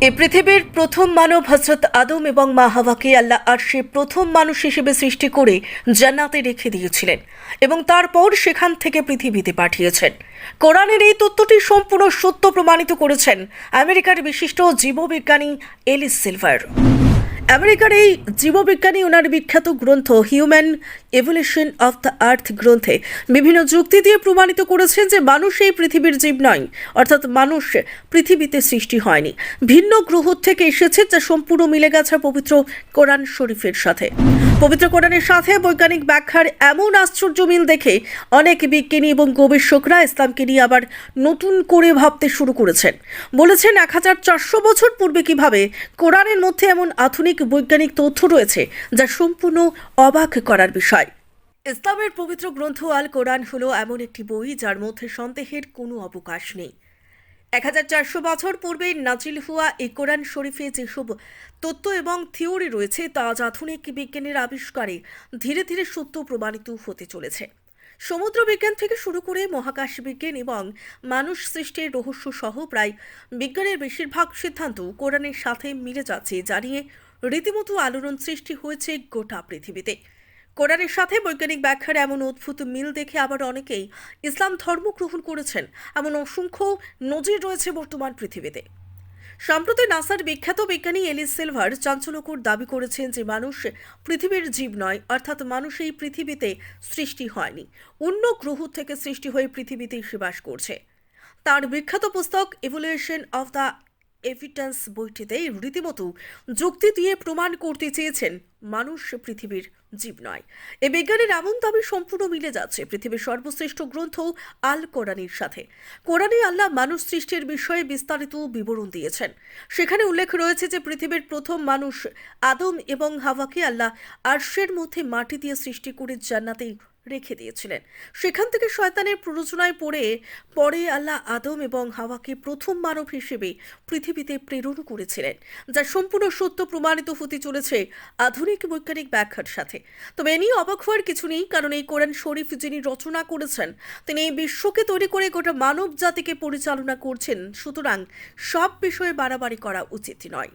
এ পৃথিবীর প্রথম মানব হজরত আদম এবং মা হাওয়াকে আল্লাহ আর সে প্রথম মানুষ হিসেবে সৃষ্টি করে জান্নাতে রেখে দিয়েছিলেন এবং তারপর সেখান থেকে পৃথিবীতে পাঠিয়েছেন। কোরআনের এই তত্ত্বটি সম্পূর্ণ সত্য প্রমাণিত করেছেন আমেরিকার বিশিষ্ট জীববিজ্ঞানী এলিস সিলভার। আমেরিকার এই জীববিজ্ঞানী, ওনার বিখ্যাত গ্রন্থ human evolution of the earth গ্রন্থে বিভিন্ন যুক্তি দিয়ে প্রমাণিত করেছেন যে মানুষ এই পৃথিবীর জীব নয়, অর্থাৎ মানুষ পৃথিবীতে সৃষ্টি হয়নি। ভিন্ন গ্রহ থেকে এসেছে যা সম্পূর্ণ মিলে গেছে পবিত্র কোরআন শরীফের সাথে। পবিত্র কোরআনের সাথে বৈজ্ঞানিক ব্যাখ্যার এমন আশ্চর্য মিল দেখে অনেক বিজ্ঞানী এবং গবেষকরা ইসলামকে নিয়ে আবার নতুন করে ভাবতে শুরু করেছেন। বলেছেন এক হাজার চারশো বছর পূর্বে কীভাবে কোরআনের মধ্যে এমন আধুনিক বৈজ্ঞানিক তথ্য রয়েছে, যা সম্পূর্ণ অবাক করার বিষয়। ইসলামের পবিত্র গ্রন্থ আল কোরআন হলো এমন একটি বই যার মধ্যে সন্দেহের কোনো অবকাশ নেই। এক হাজার চারশো বছর পূর্বে নাজিল হুয়া এই কোরআন শরীফে যেসব তত্ত্ব এবং থিওরি রয়েছে তা আজ আধুনিক বিজ্ঞানের আবিষ্কারে ধীরে ধীরে সত্য প্রমাণিত হতে চলেছে। সমুদ্র বিজ্ঞান থেকে শুরু করে মহাকাশ বিজ্ঞান এবং মানুষ সৃষ্টির রহস্য সহ প্রায় বিজ্ঞানের বেশিরভাগ সিদ্ধান্ত কোরআনের সাথে মিলে যাচ্ছে, জানিয়ে রীতিমতো আলোড়ন সৃষ্টি হয়েছে গোটা পৃথিবীতে। কোরআনের সাথে বৈজ্ঞানিক ব্যাখ্যার এমন অদ্ভুত মিল দেখে আবার অনেকেই ইসলাম ধর্ম গ্রহণ করেছেন এমন অসংখ্য নজির রয়েছে বর্তমান পৃথিবীতে। সম্প্রতি নাসার বিখ্যাত বিজ্ঞানী এলিস সিলভার চাঞ্চল্যকর দাবি করেছেন যে মানুষ পৃথিবীর জীব নয়, অর্থাৎ মানুষ এই পৃথিবীতে সৃষ্টি হয়নি, অন্য গ্রহ থেকে সৃষ্টি হয়ে পৃথিবীতে এসে বাস করছে। তার বিখ্যাত পুস্তক ইভলিউশন অফ দ্য এভিডেন্স বইটিতে রীতিমতো যুক্তি দিয়ে প্রমাণ করতে চেয়েছেন মানুষ পৃথিবীর জীব নয়। এ বিজ্ঞানের এমন দাবি সম্পূর্ণ মিলে যাচ্ছে পৃথিবীর সর্বশ্রেষ্ঠ গ্রন্থ আল কোরআনের সাথে। কোরআনে আল্লাহ মানুষ সৃষ্টির বিষয়ে বিস্তারিত বিবরণ দিয়েছেন। সেখানে উল্লেখ রয়েছে যে পৃথিবীর প্রথম মানুষ আদম এবং হাওয়াকে আল্লাহ আর্শের মধ্যে মাটি দিয়ে সৃষ্টি করে জান্নাতেই রেখে দিয়েছিলেন। সেখান থেকে শয়তানের প্ররোচনায় পড়ে পরে আল্লাহ আদম এবং হাওয়াকে প্রথম মানব হিসেবে পৃথিবীতে প্রেরণ করেছিলেন, যা সম্পূর্ণ সত্য প্রমাণিত হতে চলেছে আধুনিক বৈজ্ঞানিক ব্যাখ্যার সাথে। তবে এ নিয়ে অবাক হওয়ার কিছু নেই, কারণ এই কোরআন শরীফ যিনি রচনা করেছেন, তিনি এই বিশ্বকে তৈরি করে গোটা মানব জাতিকে পরিচালনা করছেন। সুতরাং সব বিষয়ে বাড়াবাড়ি করা উচিত নয়।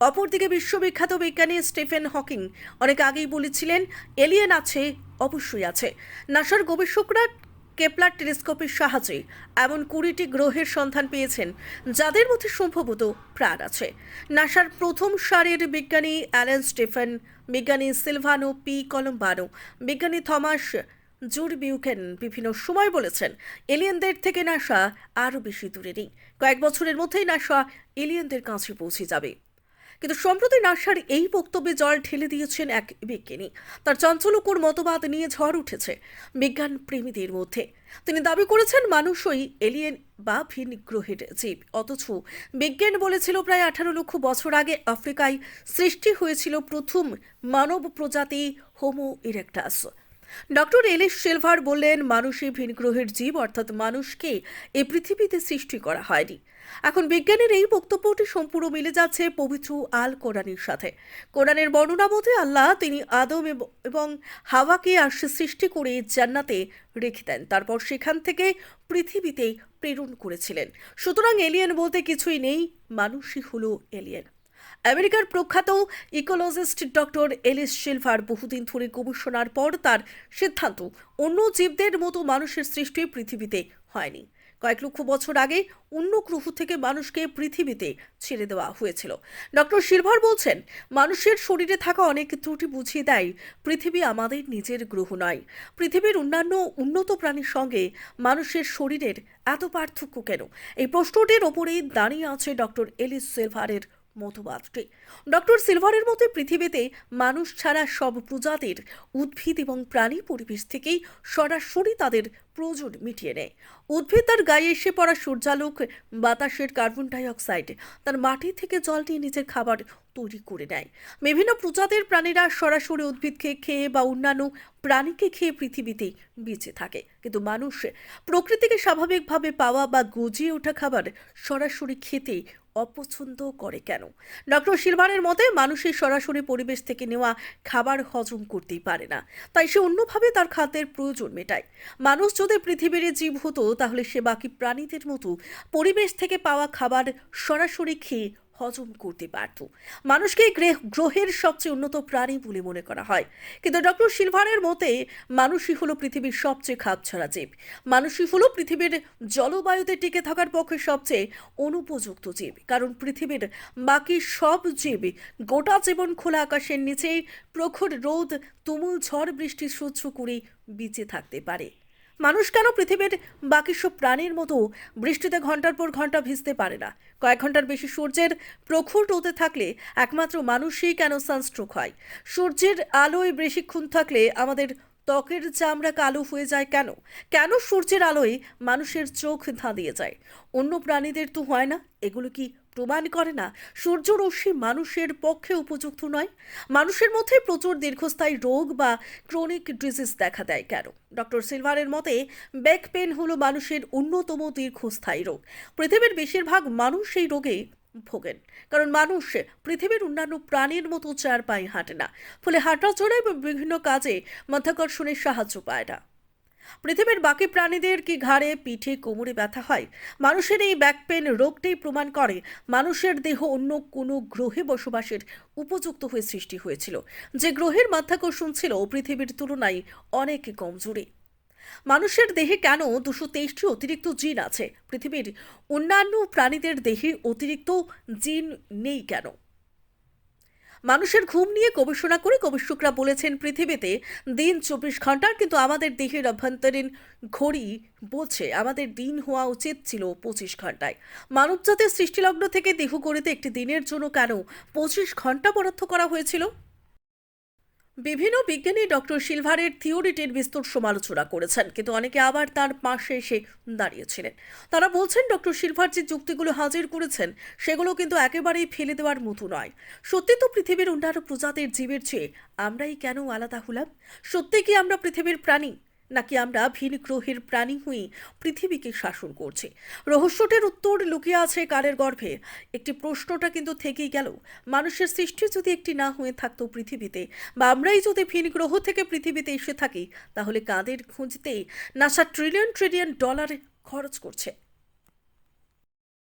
অপরদিকে বিশ্ববিখ্যাত বিজ্ঞানী স্টিফেন হকিং অনেক আগেই বলেছিলেন, এলিয়েন আছে, অবশ্যই আছে। নাসার গবেষকরা কেপলার টেলিস্কোপের সাহায্যে এমন কুড়িটি গ্রহের সন্ধান পেয়েছেন, যাদের মধ্যে সম্ভবত প্রাণ আছে। নাসার প্রথম সারির বিজ্ঞানী অ্যালেন স্টিফেন, বিজ্ঞানী সিলভানো পি কলম্বানো, বিজ্ঞানী থমাস জুর বিউকেন বিভিন্ন সময় বলেছেন, এলিয়েনদের থেকে নাসা আরও বেশি দূরে নেই। কয়েক বছরের মধ্যেই নাসা এলিয়েনদের কাছে পৌঁছে যাবে। কিন্তু সম্প্রতি নাসার এই বক্তব্যে জল ঠেলে দিয়েছেন এক বিজ্ঞানী। তার চাঞ্চল্যকর মতবাদ নিয়ে ঝড় উঠেছে বিজ্ঞান প্রেমীদের মধ্যে। তিনি দাবি করেছেন মানুষই এলিয়েন বা ভিন গ্রহের জীব। অথচ বিজ্ঞান বলেছিল, প্রায় আঠারো লক্ষ বছর আগে আফ্রিকায় সৃষ্টি হয়েছিল প্রথম মানব প্রজাতি Homo erectus doctor Ellis Silver বললেন, মানুষই ভিন গ্রহের জীব, অর্থাৎ মানুষকে এই পৃথিবীতে সৃষ্টি করা হয়নি। এখন বিজ্ঞানের এই বক্তব্যটি সম্পূর্ণ মিলে যাচ্ছে পবিত্র আল কোরআনের সাথে। কোরআনের বর্ণনা মতে আল্লাহ তিনি আদম এবং হাওয়াকে আসে সৃষ্টি করে জান্নাতে রেখে দেন। তারপর সেখান থেকে পৃথিবীতে প্রেরণ করেছিলেন। সুতরাং এলিয়েন বলতে কিছুই নেই, মানুষই হলো এলিয়েন। আমেরিকার প্রখ্যাত ইকোলজিস্ট ডক্টর এলিস সিলভার বহুদিন ধরে গবেষণার পর তার সিদ্ধান্ত, অন্য জীবদের মতো মানুষের সৃষ্টি পৃথিবীতে হয়নি। কয়েক লক্ষ বছর আগে অন্য গ্রহ থেকে মানুষকে পৃথিবীতে ছেড়ে দেওয়া হয়েছিল। ডক্টর সিলভার বলছেন, মানুষের শরীরে থাকা অনেক ত্রুটি বুঝিয়ে দেয়, পৃথিবী আমাদের নিজের গ্রহ নয়। পৃথিবীর অন্যান্য উন্নত প্রাণীর সঙ্গে মানুষের শরীরের এত পার্থক্য কেন? এই প্রশ্নটির ওপরেই দাঁড়িয়ে আছে ডক্টর এলিস সিলভারের মতবাদটি। ডক্টর সিলভারের মতে পৃথিবীতে মানুষ ছাড়া সব প্রজাতির উদ্ভিদ এবং প্রাণী পরিবেশ থেকেই সরাসরি তাদের প্রয়োজন মিটিয়ে নেয়। উদ্ভিদ তার গায়ে এসে পড়া সূর্যালোক, বাতাসের কার্বন ডাইঅক্সাইড, তার মাটি থেকে জল নিজের খাবার তৈরি করে নেয়। বিভিন্ন প্রজাতির প্রাণীরা সরাসরি উদ্ভিদকে খেয়ে বা অন্যান্য প্রাণীকে খেয়ে পৃথিবীতেই বেঁচে থাকে। কিন্তু মানুষ প্রকৃতিকে স্বাভাবিকভাবে পাওয়া বা গজিয়ে ওঠা খাবার সরাসরি খেতে অপছন্দ করে কেন? ডক্টর সিলভারের মতে মানুষের সরাসরি পরিবেশ থেকে নেওয়া খাবার হজম করতেই পারে না। তাই সে অন্যভাবে তার খাদ্যের প্রয়োজন মেটায়। মানুষ যদি পৃথিবীর জীব হতো, তাহলে সে বাকি প্রাণীদের মতো পরিবেশ থেকে পাওয়া খাবার সরাসরি খেয়ে হজম করতে পারত। মানুষকে গ্রে- গ্রহের সবচেয়ে উন্নত প্রাণী বলে মনে করা হয়। কিন্তু ডক্টর সিলভারের মতে, মানুষই হলো পৃথিবীর সবচেয়ে খাপছাড়া জীব। মানুষই হলো পৃথিবীর জলবায়ুতে টিকে থাকার পক্ষে সবচেয়ে অনুপযুক্ত জীব। কারণ পৃথিবীর বাকি সব জীব গোটা জীবন খোলা আকাশের নিচেই প্রখর রোদ, তুমুল ঝড় বৃষ্টি সহ্য করে বেঁচে থাকতে পারে। মানুষ কেন পৃথিবীর বাকি সব প্রাণীর মতো বৃষ্টিতে ঘণ্টার পর ঘণ্টা ভিজতে পারে না? কয়েক ঘণ্টার বেশি সূর্যের প্রখর রোদে থাকলে একমাত্র মানুষই কেন সানস্ট্রোক হয়? সূর্যের আলোয় বেশিক্ষণ থাকলে আমাদের ত্বকের চামড়া কালো হয়ে যায় কেন? কেন সূর্যের আলোয় মানুষের চোখ ধাঁধিয়ে যায়? অন্য প্রাণীদের তো হয় না। এগুলো কি প্রমাণ করে না সূর্য রশ্মি মানুষের পক্ষে উপযুক্ত নয়। মানুষের মধ্যে প্রচুর দীর্ঘস্থায়ী রোগ বা ক্রনিক ডিজিজ দেখা দেয় কেন? ডক্টর সিলভারের মতে ব্যাক পেন হলো মানুষের অন্যতম দীর্ঘস্থায়ী রোগ। পৃথিবীর বেশিরভাগ মানুষ এই রোগে ভোগেন। কারণ মানুষ পৃথিবীর অন্যান্য প্রাণীর মতো চার পায়ে হাঁটে না। ফলে হাঁটা চড়া এবং বিভিন্ন কাজে মাধ্যাকর্ষণের সাহায্য পায় না। পৃথিবীর বাকি প্রাণীদের কি ঘাড়ে, পিঠে, কোমরে ব্যথা হয়? মানুষের এই ব্যাক পেন রোগটাই প্রমাণ করে মানুষের দেহ অন্য কোনো গ্রহে বসবাসের উপযুক্ত হয়ে সৃষ্টি হয়েছিল। যে গ্রহের মাধ্যাকর্ষণ ছিল পৃথিবীর তুলনায় অনেক কমজোরি। মানুষের দেহে কেন দুশো তেইশটি অতিরিক্ত জিন আছে? পৃথিবীর অন্যান্য প্রাণীদের দেহে অতিরিক্ত জিন নেই কেন? মানুষের ঘুম নিয়ে গবেষণা করে গবেষকরা বলেছেন পৃথিবীতে দিন চব্বিশ ঘণ্টার, কিন্তু আমাদের দেহের অভ্যন্তরীণ ঘড়ি বলছে আমাদের দিন হওয়া উচিত ছিল পঁচিশ ঘন্টায়। মানবজাতির সৃষ্টিলগ্ন থেকে দেহ গড়িতে একটি দিনের জন্য কেন পঁচিশ ঘণ্টা বরাদ্দ করা হয়েছিল? বিভিন্ন বিজ্ঞানী ডক্টর সিলভারের থিওরিটির বিস্তর সমালোচনা করেছেন, কিন্তু অনেকে আবার তার পাশে এসে দাঁড়িয়েছিলেন। তারা বলছেন, ডক্টর সিলভার যে যুক্তিগুলো হাজির করেছেন, সেগুলো কিন্তু একেবারেই ফেলে দেওয়ার মতো নয়। সত্যি তো পৃথিবীর অন্যান্য প্রজাতির জীবের চেয়ে আমরাই কেন আলাদা হলাম? সত্যি কি আমরা পৃথিবীর প্রাণী নাকি আমরা ভিন গ্রহের প্রাণী হয়ে পৃথিবীকে শাসন করছে? রহস্যটির উত্তর লুকিয়ে আছে কারের গর্ভে। একটি প্রশ্নটা কিন্তু থেকেই গেল। মানুষের সৃষ্টি যদি একটি না হয়ে থাকতো পৃথিবীতে বা আমরাই যদি ভিন গ্রহ থেকে পৃথিবীতে এসে থাকি, তাহলে কাদের খুঁজতে নাসা ট্রিলিয়ন ট্রিলিয়ন ডলার খরচ করছে?